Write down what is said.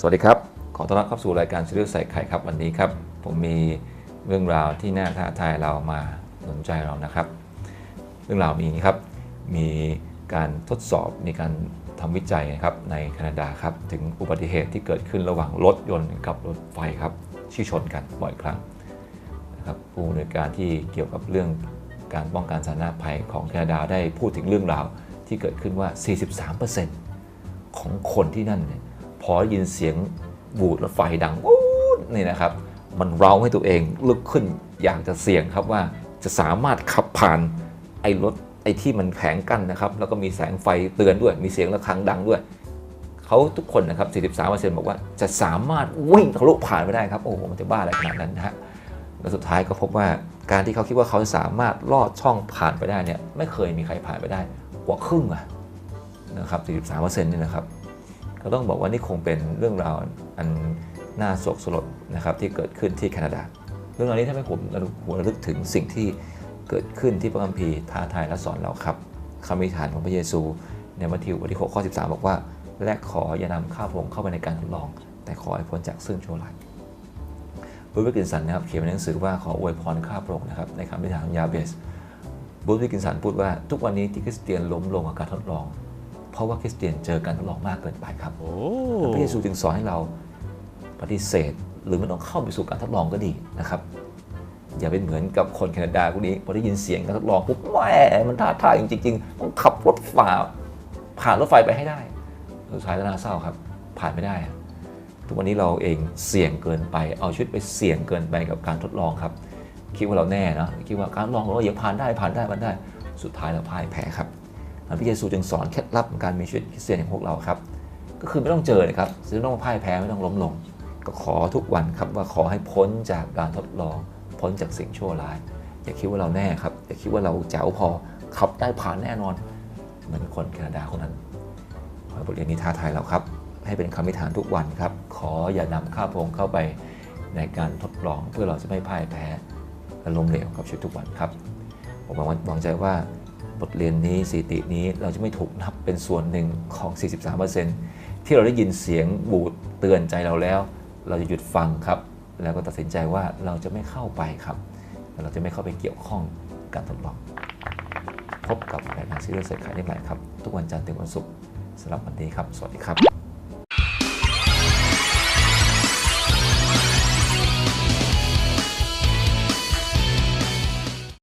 สวัสดีครับ ขอต้อนรับเข้าสู่รายการซีเรียสใส่ไข่ครับวันนี้ครับ ผมมีเรื่องราวที่น่าท้าทายเรามาสนใจเรานะครับ เรื่องราวมีอย่างนี้ครับ มีการทดสอบมีการทำวิจัยนะครับในแคนาดาครับถึงอุบัติเหตุที่เกิดขึ้นระหว่างรถยนต์กับรถไฟครับที่ชนกันบ่อยครั้งนะครับผู้อำนวยการที่เกี่ยวกับเรื่องการป้องกันสาธารณภัยของแคนาดาได้พูดถึงเรื่องราวที่เกิดขึ้นว่า 43%ของคนที่นั่นเนี่ย อได้ยินเสียงบูดรถไฟดังวูดนี่นะครับ มันเร้าให้ตัวเองลุกขึ้นอยากจะเสี่ยงครับว่าจะสามารถขับผ่านไอ้รถไอ้ที่มันแผงกั้นนะครับ แล้วก็มีแสงไฟเตือนด้วย มีเสียงระฆังดังด้วยเขาทุกคนนะครับ 43%บอกว่าจะสามารถวิ่งทะลุผ่านไปได้ครับ โอ้โห มันจะบ้าอะไรขนาดนั้นนะฮะ แล้วสุดท้ายก็พบว่าการที่เขาคิดว่าเขาสามารถลอดช่องผ่านไปได้เนี่ย ไม่เคยมีใครผ่านไปได้กว่าครึ่งอะนะครับ 43%นี่นะครับ ก็ต้องบอกว่านี่คงเป็นเรื่องราวอันน่าโศกสลดนะครับที่เกิดขึ้นที่แคนาดา เรื่องราวนี้ทำให้ผมหัวระลึกถึงสิ่งที่เกิดขึ้นที่พระคัมภีร์ท้าทายและสอนเราครับคำอธิษฐานของพระเยซูในมัทธิวบทที่6ข้อ 13 บอกว่า และขออย่านำข้าพระองค์เข้าไปในการทดลอง แต่ขอให้พ้นจากซึ่งชั่วร้ายบูธวิกินสันนะครับเขียนในหนังสือว่าขออวยพรข้าพระองค์นะครับในคำอธิษฐานของยาเบสบูธวิกินสันพูดว่าทุกวันนี้ที่คริสเตียนล้มลงกับการทดลอง ราะว่าคริสเตียนเจอการทดลองมากเกินไปครับโอ้พระเยซูจึงสอนให้เราปฏิเสธ หรือไม่ต้องเข้าไปสู่การทดลองก็ดีนะครับอย่าเป็นเหมือนกับคนแคนาดาคนนี้พอได้ยินเสียงการทดลองปุ๊บแหมมันท้าทายจริงๆต้องขับรถฝ่าผ่านรถไฟไปให้ได้สุดท้ายแล้วน่าเศร้าครับ ผ่านไม่ได้อะทุกวันนี้เราเองเสี่ยงเกินไป เอาชีวิตไปเสี่ยงเกินไปกับการทดลองครับ คิดว่าเราแน่นะคิดว่าการทดลองเราอย่าผ่านได้ผ่านได้ผ่านได้ สุดท้ายเราพ่ายแพ้ครับ พระเยซูจึงสอนเคล็ดลับของการมีชีวิตคริสเตียนอย่างพวกเราครับ ก็คือไม่ต้องเจอเลยครับไม่ต้องพ่ายแพ้ไม่ต้องล้มลง ก็ขอทุกวันครับว่าขอให้พ้นจากการทดลองพ้นจากสิ่งชั่วร้าย อย่าคิดว่าเราแน่ครับอย่าคิดว่าเราแจ๋วพอขับได้ผ่านแน่นอนเหมือนคนแคนาดาคนนั้นขอบทเรียนนี้ท้าทายเราครับ ให้เป็นคำอธิษฐานทุกวันครับ ขออย่านำข้าพงเข้าไปในการทดลองเพื่อเราจะไม่พ่ายแพ้และล้มเหลวกับชีวิตทุกวันครับผมหวังว่าหวังใจว่า บทเรียนนี้สถิตินี้เราจะไม่ถูกนับเป็นส่วนหนึ่งของ 43%ที่เราได้ยินเสียงบูดเตือนใจเราแล้ว เราจะหยุดฟังครับ แล้วก็ตัดสินใจว่าเราจะไม่เข้าไปครับ เราจะไม่เข้าไปเกี่ยวข้องการทดลอง พบกับรายการซีรีส์เสร็จขายได้ใหม่ครับ ทุกวันจันทร์ถึงวันศุกร์สำหรับวันนี้ครับ สวัสดีครับ